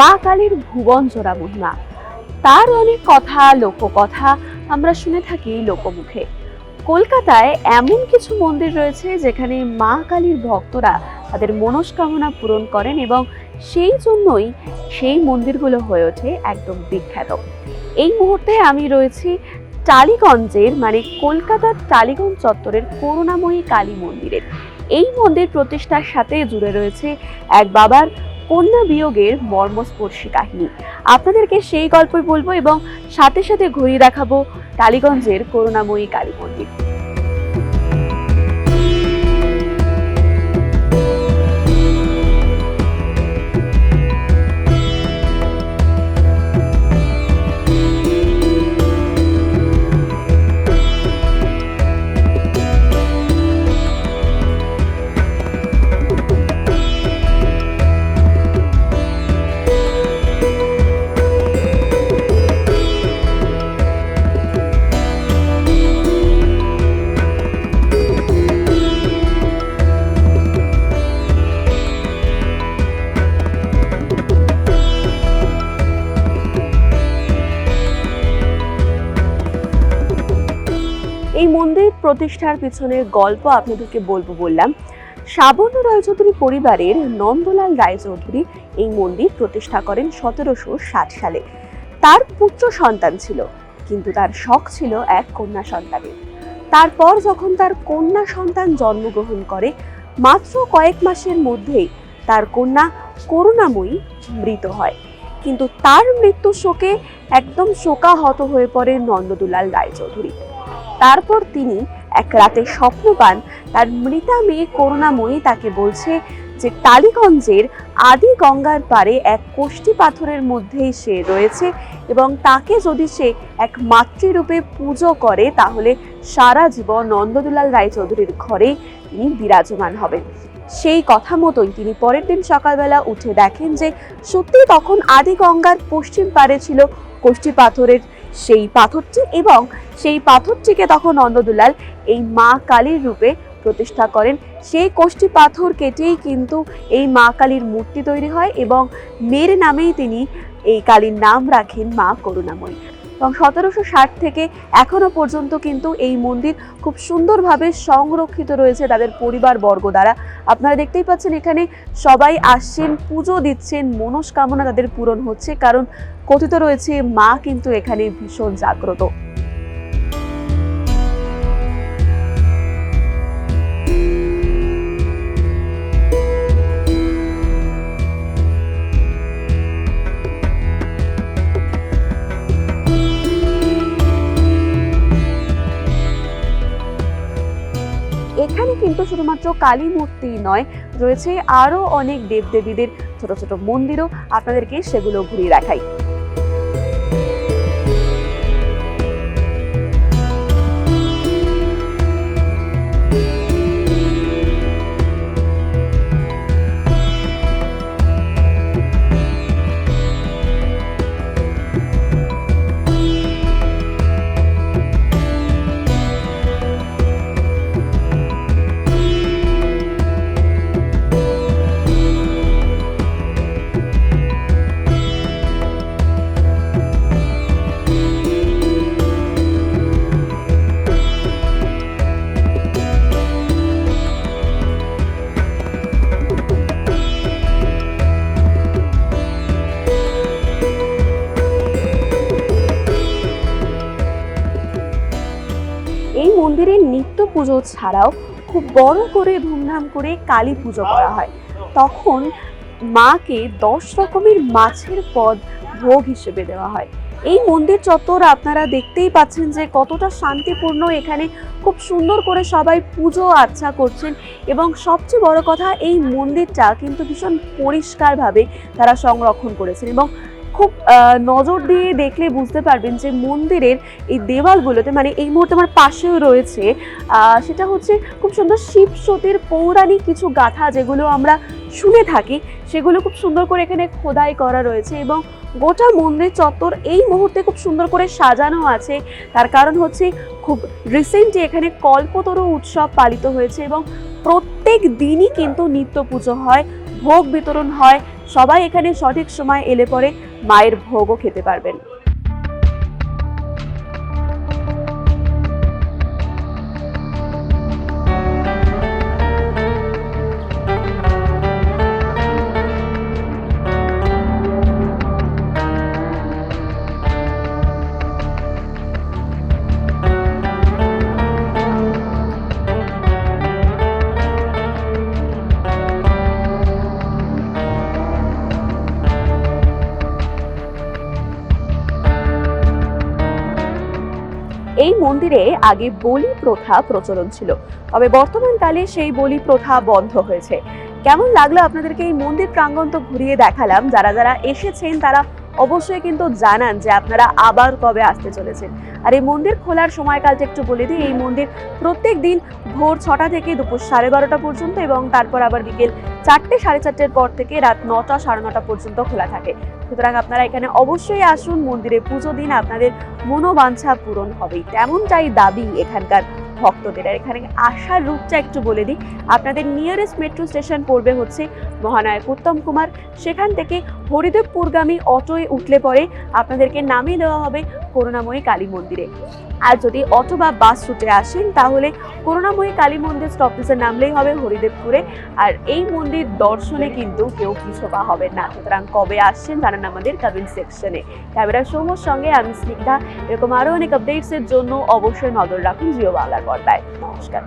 মা কালীর ভুবন জোড়া মহিমা। তার অনেক কথা, লোককথা আমরা শুনে থাকি লোকমুখে। কলকাতায় এমন কিছু মন্দির রয়েছে যেখানে মা কালীর ভক্তরা তাদের মনস্কামনা পূরণ করেন এবং সেই জন্যই সেই মন্দিরগুলো হয়ে ওঠে একদম বিখ্যাত। এই মুহূর্তে আমি রয়েছি টালিগঞ্জের মানে কলকাতার টালিগঞ্জ চত্বরের করুণাময়ী কালী মন্দিরের এই মন্দির প্রতিষ্ঠার সাথে জুড়ে রয়েছে এক বাবার কন্যা বিয়োগের মর্মস্পর্শী কাহিনী। আপনাদেরকে সেই গল্পই বলব এবং সাথে সাথে ঘুরিয়ে দেখাবো টালিগঞ্জের করুণাময়ী কালী মন্দির। এই মন্দির প্রতিষ্ঠার পিছনের গল্প আপনাদেরকে বলব বললাম। শ্রাবণ রায়চৌধুরী পরিবারের নন্দলাল রায়চৌধুরী এই মন্দির প্রতিষ্ঠা করেন সতেরোশো ষাট সালে। তার পুত্র সন্তান ছিল, কিন্তু তার শখ ছিল এক কন্যা সন্তানের। তারপর যখন তার কন্যা সন্তান জন্মগ্রহণ করে, মাত্র কয়েক মাসের মধ্যেই তার কন্যা করুণাময়ী মৃত হয়। কিন্তু তার মৃত্যু শোকে একদম শোকাহত হয়ে পড়ে নন্দদুলাল রায়চৌধুরী। তারপর তিনি এক রাতে স্বপ্ন পান, তার মৃতা মেয়ে করুণাময়ী তাকে বলছে যে টালিগঞ্জের আদি গঙ্গার পারে এক কোষ্ঠী পাথরের মধ্যেই সে রয়েছে এবং তাকে যদি সে এক মাতৃরূপে পুজো করে, তাহলে সারা জীবন নন্দদুলাল রায়চৌধুরীর ঘরে তিনি বিরাজমান হবেন। সেই কথা মতোই তিনি পরের দিন সকালবেলা উঠে দেখেন যে সত্যি তখন আদি গঙ্গার পশ্চিম পারে ছিল কোষ্ঠী পাথরের সেই পাথরটি এবং সেই পাথরটিকে তখন নন্দদুলাল এই মা কালীর রূপে প্রতিষ্ঠা করেন। সেই কোষ্ঠী পাথর কেটেই কিন্তু এই মা কালীর মূর্তি তৈরি হয় এবং মেয়ের নামেই তিনি এই কালীর নাম রাখেন মা করুণাময়ী। এবং সতেরোশো ষাট থেকে এখনও পর্যন্ত কিন্তু এই মন্দির খুব সুন্দরভাবে সংরক্ষিত রয়েছে তাদের পরিবার বর্গ দ্বারা। আপনারা দেখতেই পাচ্ছেন এখানে সবাই আসছেন, পুজো দিচ্ছেন, মনস্কামনা তাদের পূরণ হচ্ছে, কারণ কথিত রয়েছে মা কিন্তু এখানে ভীষণ জাগ্রত। এখানে কিন্তু শুধুমাত্র কালী মূর্তি নয়, রয়েছে আরও অনেক দেবদেবীদের, ছোট ছোট মন্দিরও। আপনাদেরকে সেগুলো ঘুরিয়ে দেখাই। মন্দিরে নিত্য পুজো ছাড়াও খুব বড় করে ধুমধাম করে কালী পুজো করা হয়। তখন মাকে দশ রকমের মাছের পদ ভোগ হিসেবে দেওয়া হয়। এই মন্দির চত্বর আপনারা দেখতেই পাচ্ছেন যে কতটা শান্তিপূর্ণ। এখানে খুব সুন্দর করে সবাই পুজো আচ্ছা করছেন এবং সবচেয়ে বড় কথা, এই মন্দিরটা কিন্তু ভীষণ পরিষ্কারভাবে তারা সংরক্ষণ করেছেন এবং খুব নজর দিয়ে দেখলে বুঝতে পারবেন যে মন্দিরের এই দেওয়ালগুলোতে মানে এই মুহূর্তে আমার পাশেও রয়েছে সেটা হচ্ছে খুব সুন্দর শিব সতীর পৌরাণিক কিছু গাথা যেগুলো আমরা শুনে থাকি, সেগুলো খুব সুন্দর করে এখানে খোদাই করা রয়েছে এবং গোটা মন্দির চত্বর এই মুহূর্তে খুব সুন্দর করে সাজানো আছে। তার কারণ হচ্ছে খুব রিসেন্টলি এখানে কল্পতরু উৎসব পালিত হয়েছে এবং প্রত্যেক দিনই কিন্তু নিত্য পুজো হয়, ভোগ বিতরণ হয়, সবাই এখানে সঠিক সময় এলে পরে মায়ের ভোগও খেতে পারবেন। মন্দিরে আগে বলি প্রথা প্রচলন ছিল। তবে বর্তমানকালে সেই বলি প্রথা বন্ধ হয়েছে। কেমন লাগল আপনাদেরকে এই মন্দির প্রাঙ্গণ তো ঘুরিয়ে দেখালাম। যারা যারা এসেছেন তারা অবশ্যই কিন্তু জানান যে আপনারা আবার কবে আসতে চলেছেন। আর এই মন্দির খোলার সময়কালটা একটু বলে দিই, এই মন্দির প্রত্যেক দিন ভোর ছটা থেকে দুপুর সাড়ে বারোটা পর্যন্ত এবং তারপর আবার বিকেল চারটে, সাড়ে চারটের পর থেকে রাত নটা, সাড়ে নটা পর্যন্ত খোলা থাকে। সুতরাং আপনারা এখানে অবশ্যই আসুন, মন্দিরে পুজো দিন, আপনাদের মনোবাঞ্ছা পূরণ হবেই। তেমনটাই দাবি এখানকার ভক্তদের। আর এখানে আসার রুটটা একটু বলে দিই, আপনাদের নিয়ারেস্ট মেট্রো স্টেশন পড়বে হচ্ছে মহানায়ক উত্তম কুমার। সেখান থেকে হরিদেবপুরগামী অটোয় উঠলে পরে আপনাদেরকে নামিয়ে দেওয়া হবে করুণাময়ী কালী মন্দিরে। আর যদি অটো বা বাস রুটে আসেন, তাহলে করুণাময়ী কালী মন্দির স্টপেজে নামলেই হবে হরিদেবপুরে। আর এই মন্দির দর্শনে কিন্তু কেউ পিছপা হবেন না। সুতরাং কবে আসছেন জানান আমাদের কমেন্ট সেকশনে ক্যামেরা সৌমর সঙ্গে আমি স্নিগ্ধা। এরকম আরও অনেক আপডেটসের জন্য অবশ্যই নজর রাখুন জিও বাংলার পর্দায়। নমস্কার।